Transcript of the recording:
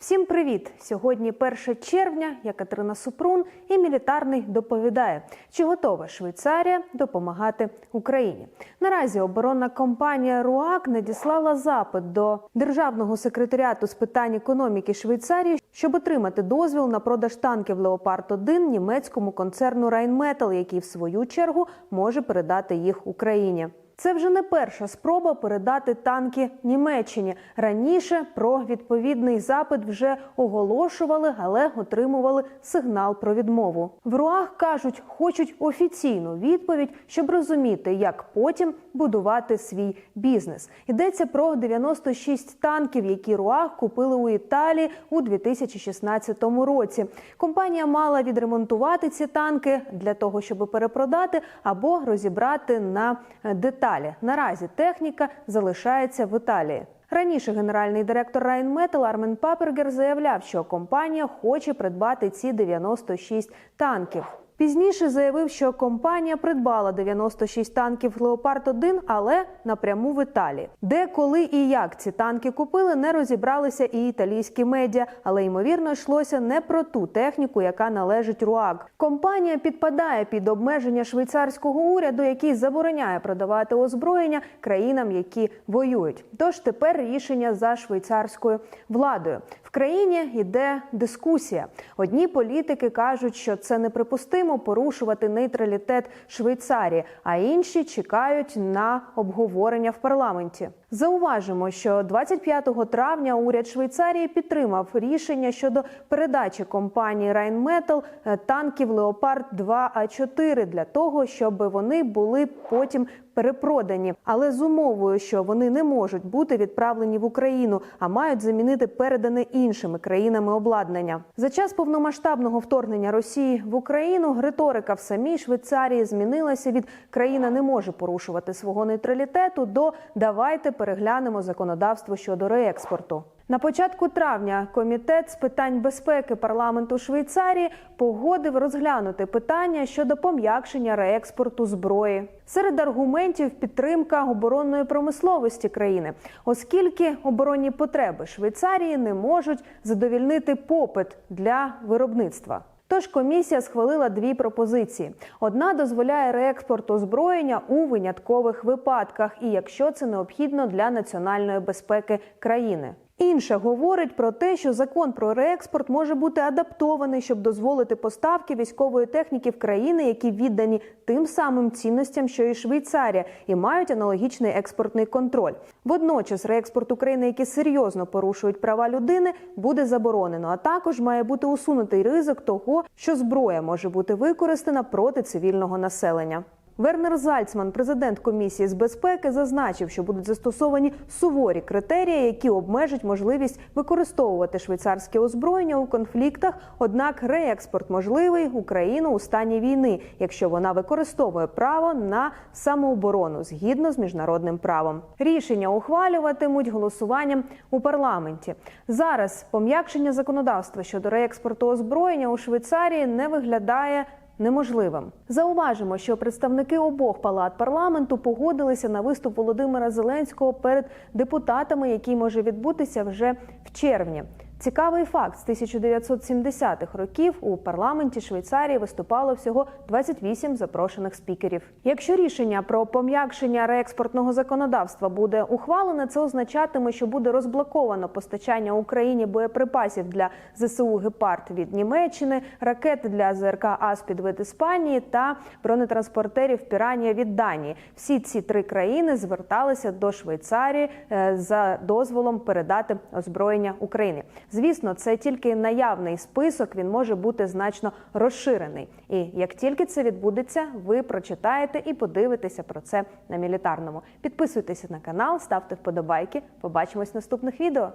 Всім привіт! Сьогодні 1 червня. Я Катерина Супрун і мілітарний доповідає, чи готова Швейцарія допомагати Україні. Наразі оборонна компанія РУАК надіслала запит до державного секретаріату з питань економіки Швейцарії, щоб отримати дозвіл на продаж танків Леопард 1 німецькому концерну Райнметал, який в свою чергу може передати їх Україні. Це вже не перша спроба передати танки Німеччині. Раніше про відповідний запит вже оголошували, але отримували сигнал про відмову. В РУАГ кажуть, хочуть офіційну відповідь, щоб розуміти, як потім будувати свій бізнес. Йдеться про 96 танків, які РУАГ купили у Італії у 2016 році. Компанія мала відремонтувати ці танки для того, щоб перепродати або розібрати на деталі. Наразі техніка залишається в Італії. Раніше генеральний директор Райнметал Армен Папергер заявляв, що компанія хоче придбати ці 96 танків. Пізніше заявив, що компанія придбала 96 танків Леопард 1 але напряму в Італії. Де, коли і як ці танки купили, не розібралися і італійські медіа, але ймовірно йшлося не про ту техніку, яка належить РУАК. Компанія підпадає під обмеження швейцарського уряду, який забороняє продавати озброєння країнам, які воюють. Тож тепер рішення за швейцарською владою. В країні йде дискусія. Одні політики кажуть, що це неприпустимо порушувати нейтралітет Швейцарії, а інші чекають на обговорення в парламенті. Зауважимо, що 25 травня уряд Швейцарії підтримав рішення щодо передачі компанії Rheinmetall е, танків Леопард 2 а 4 для того, щоб вони були потім перепродані, але з умовою, що вони не можуть бути відправлені в Україну, а мають замінити передане іншими країнами обладнання. За час повномасштабного вторгнення Росії в Україну риторика в самій Швейцарії змінилася від країна не може порушувати свого нейтралітету до давайте переглянемо законодавство щодо реекспорту. На початку травня комітет з питань безпеки парламенту Швейцарії погодив розглянути питання щодо пом'якшення реекспорту зброї. Серед аргументів підтримка оборонної промисловості країни, оскільки оборонні потреби Швейцарії не можуть задовільнити попит для виробництва. Тож комісія схвалила дві пропозиції: одна дозволяє реекспорт озброєння у виняткових випадках, і якщо це необхідно для національної безпеки країни. Інша говорить про те, що закон про реекспорт може бути адаптований, щоб дозволити поставки військової техніки в країни, які віддані тим самим цінностям, що і Швейцарія, і мають аналогічний експортний контроль. Водночас, реекспорт України, які серйозно порушують права людини, буде заборонено. А також має бути усунутий ризик того, що зброя може бути використана проти цивільного населення. Вернер Зальцман, президент комісії з безпеки, зазначив, що будуть застосовані суворі критерії, які обмежать можливість використовувати швейцарське озброєння у конфліктах. Однак реекспорт можливий Україну у стані війни, якщо вона використовує право на самооборону згідно з міжнародним правом. Рішення ухвалюватимуть голосуванням у парламенті. Зараз пом'якшення законодавства щодо реекспорту озброєння у Швейцарії не виглядає неможливим. Зауважимо, що представники обох палат парламенту погодилися на виступ Володимира Зеленського перед депутатами, який може відбутися вже в червні. Цікавий факт з 1970-х років у парламенті Швейцарії виступало всього 28 запрошених спікерів. Якщо рішення про пом'якшення реекспортного законодавства буде ухвалене, це означатиме, що буде розблоковано постачання Україні боєприпасів для ЗСУ Гепард від Німеччини, ракети для ЗРК Аспід від Іспанії та бронетранспортерів Піранія від Данії. Всі ці три країни зверталися до Швейцарії е, за дозволом передати озброєння Україні. Звісно, це тільки наявний список, він може бути значно розширений. І як тільки це відбудеться, ви прочитаєте і подивитеся про це на мілітарному. Підписуйтеся на канал, ставте вподобайки. Побачимось в наступних відео.